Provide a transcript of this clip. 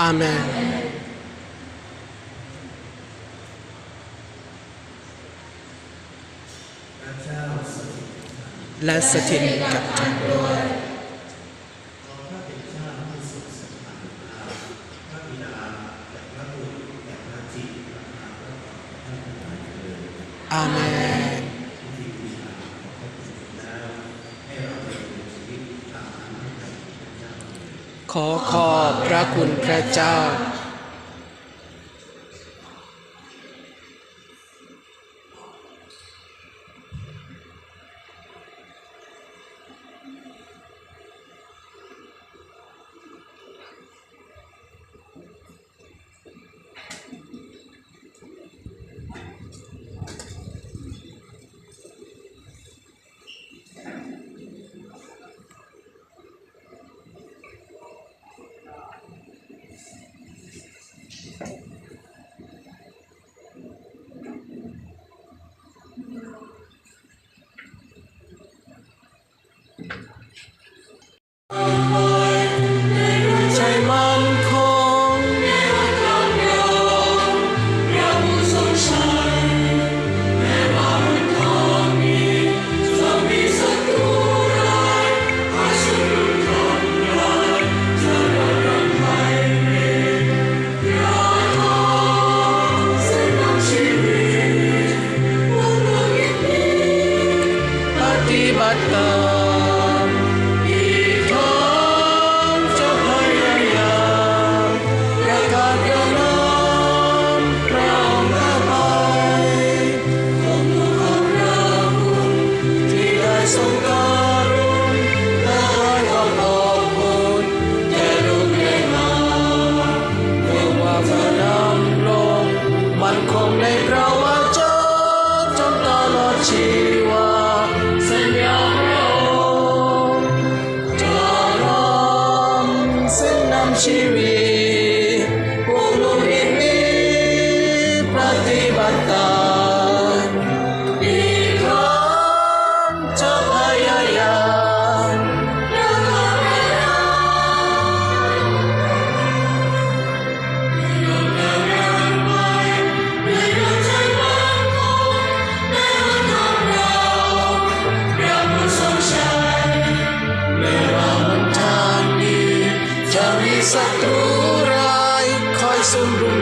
อาเมนและสถิตกับท่านอาเมน ขอขอบพระคุณพระเจ้า so.